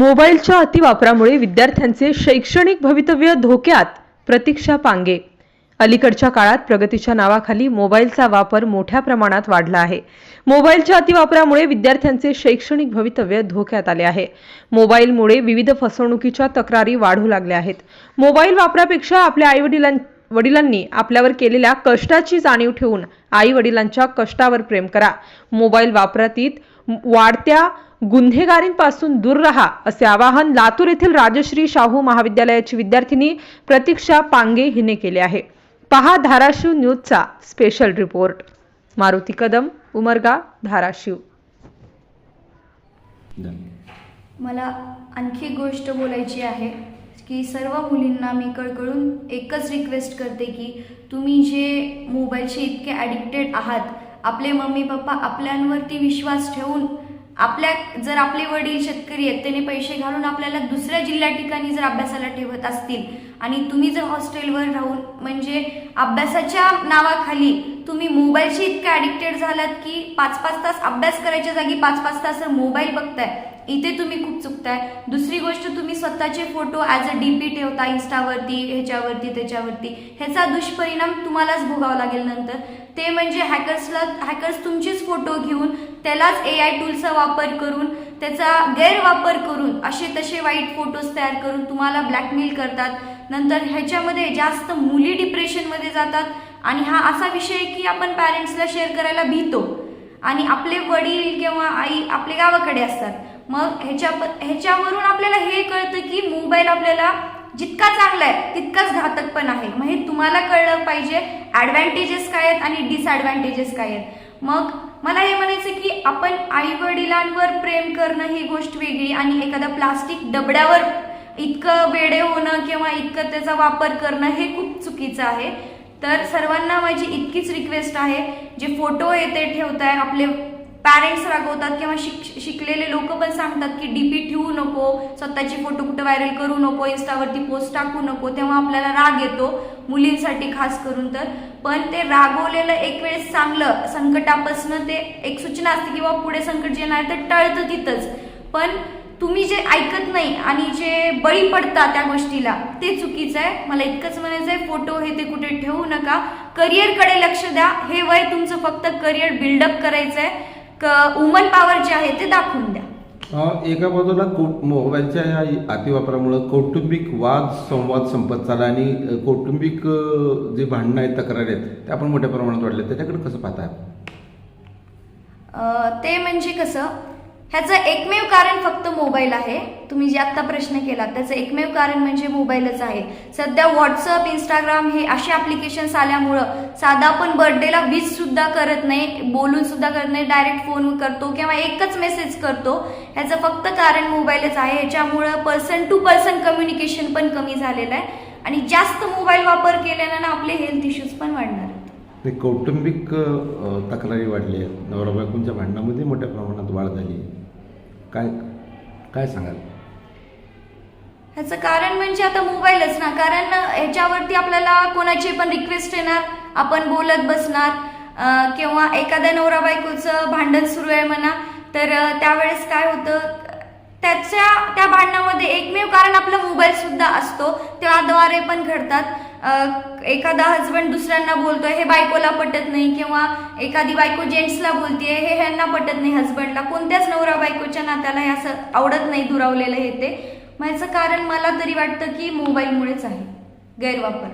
मोबाईलच्या अतिवापरामुळे विद्यार्थ्यांचे शैक्षणिक भवितव्य धोक्यात प्रतीक्षा पांगे. अलीकडच्या काळात प्रगतीच्या नावाखाली मोबाईलचा वापर मोठ्या प्रमाणात वाढला आहे. मोबाईलच्या अतिवापरामुळे विद्यार्थ्यांचे शैक्षणिक भवितव्य धोक्यात आले आहे. मोबाईलमुळे विविध फसवणुकीच्या तक्रारी वाढू लागल्या आहेत. मोबाईल वापरापेक्षा आपल्या आईवडिलां वडिलांनी आपल्यावर केलेल्या कष्टाची जाणीव ठेवून आई वडिलांच्या कष्टावर प्रेम करा. मोबाईल वापरातीत वाढत्या गुन्हेगारींपासून दूर राहा असे आवाहन लातूर येथील राजश्री शाहू महाविद्यालयाची विद्यार्थिनी प्रतीक्षा पांगे हिने केले आहे. पहा धाराशिव न्यूजचा स्पेशल रिपोर्ट मारुती कदम उमरगा धाराशिव. मला आणखी गोष्ट बोलायची आहे की सर्व मुलींना मी कळकळून एकच रिक्वेस्ट करते की तुम्ही जे मोबाईलचे इतके ॲडिक्टेड आहात आपले मम्मी पप्पा आपल्यांवरती विश्वास ठेवून आपल्या जर आपले वडील शेतकरी आहेत त्याने पैसे घालून आपल्याला दुसऱ्या जिल्ह्या ठिकाणी जर अभ्यासाला ठेवत असतील आणि तुम्ही जर हॉस्टेलवर राहून म्हणजे अभ्यासाच्या नावाखाली तुम्ही मोबाईलशी इतका ॲडिक्टेड झालात की पाच पाच तास अभ्यास करायच्या जागी पाच पाच तास मोबाईल बघताय. इथे तुम्ही खूप चुकताय. दुसरी गोष्ट तुम्ही स्वतःचे photo as a D P ठेवता इन्स्टावरती ह्याच्यावरती त्याच्यावरती. ह्याचा दुष्परिणाम तुम्हालाच भोगावा लागेल नंतर. ते म्हणजे हॅकर्सला हॅकर्स तुमचेच फोटो घेऊन त्यालाच ए आय टूलचा वापर करून त्याचा गैरवापर करून असे तसे वाईट फोटोज तयार करून तुम्हाला ब्लॅकमेल करतात. नंतर ह्याच्यामध्ये जास्त मुली डिप्रेशनमध्ये जातात. आणि हा असा विषय की आपण पॅरेंट्सला शेअर करायला भीतो. आणि आपले वडील किंवा आई आपले गावाकडे असतात. मग ह्याच्या ह्याच्यावरून आपल्याला हे कळतं की मोबाईल आपल्याला जितका चांगला आहे तितकाच घातक पण आहे. मग हे तुम्हाला कळलं पाहिजे ॲडव्हान्टेजेस काय आहेत आणि डिसॲडव्हान्टेजेस काय आहेत. मग मला हे म्हणायचं की आपण आई वडिलांवर प्रेम करणं ही गोष्ट वेगळी आणि एखाद्या प्लास्टिक डबड्यावर इतकं वेडे होणं किंवा इतकं त्याचा वापर करणं हे खूप चुकीचं आहे. तर सर्वांना माझी इतकीच रिक्वेस्ट आहे जे फोटो आहे ते ठेवताय आपले पॅरेंट्स रागवतात किंवा शिक शिकलेले लोक पण सांगतात की डीपी ठेवू नको स्वतःचे फोटो कुठं व्हायरल करू नको इंस्टावरती पोस्ट टाकू नको तेव्हा आपल्याला राग येतो मुलींसाठी खास करून तर. पण ते रागवलेलं एक वेळेस चांगलं संकटापासनं ते एक सूचना असते की बाबा पुढे संकट जे नाही तर टळतं तिथंच. पण तुम्ही जे ऐकत नाही आणि जे बळी पडता त्या गोष्टीला ते चुकीचं आहे. मला इतकंच म्हणायचं आहे फोटो हे ते कुठे ठेवू नका. करिअरकडे लक्ष द्या. हे वय तुमचं फक्त करिअर बिल्डअप करायचं आहे वुमन पॉवर जे आहे ते दाखवून द्या. एका बाजूला कौ मोबाईलच्या या अतिवापरामुळं कौटुंबिक वाद संवाद संपत चालला आणि कौटुंबिक जे भांडणं आहेत तक्रारी आहेत त्या पण मोठ्या प्रमाणात वाढल्या त्याच्याकडे कसं पाहताय? अं, ते म्हणजे कसं ह्याचं एकमेव कारण फक्त मोबाईल आहे. तुम्ही जे आत्ता प्रश्न केला त्याचं एकमेव कारण म्हणजे मोबाईलच आहे. सध्या व्हॉट्सअप इंस्टाग्राम हे असे ॲप्लिकेशन्स आल्यामुळं साधा आपण बर्थडेला विश सुद्धा करत नाही बोलून सुद्धा करत नाही डायरेक्ट फोन करतो किंवा एकच मेसेज करतो. ह्याचं फक्त कारण मोबाईलच आहे. ह्याच्यामुळं पर्सन टू पर्सन कम्युनिकेशन पण कमी झालेलं आहे. आणि जास्त मोबाईल वापर केल्यानं ना आपले हेल्थ इश्यूज पण वाढणार ते कौटुंबिक तक्रारी वाढल्या आहेत. नवरा बायकोंच्या भांडणामध्ये मोठ्या प्रमाणात वाढ झाली आहे. काय काय सांगाल? ह्याचं कारण म्हणजे आता मोबाईलच ना. कारण ह्याच्यावरती आपल्याला कोणाची पण रिक्वेस्ट येणार आपण बोलत बसणार किंवा एखाद्या नवरा बायकोचं भांडण सुरू आहे म्हणा तर त्यावेळेस काय होतं त्याच्या त्या भांडणामध्ये एकमेव कारण आपला मोबाईल सुद्धा असतो. त्याद्वारे पण घडतात. एखादा हजबंड दुसऱ्यांना बोलतोय हे बायकोला पटत नाही किंवा एखादी बायको जेंट्सला बोलतेय हे ह्यांना पटत नाही हजबंडला कोणत्याच नवरा बायकोच्या नात्याला हे असं आवडत नाही दुरावलेलं हे ते. मग याचं कारण मला तरी वाटतं की मोबाईलमुळेच आहे गैरवापर.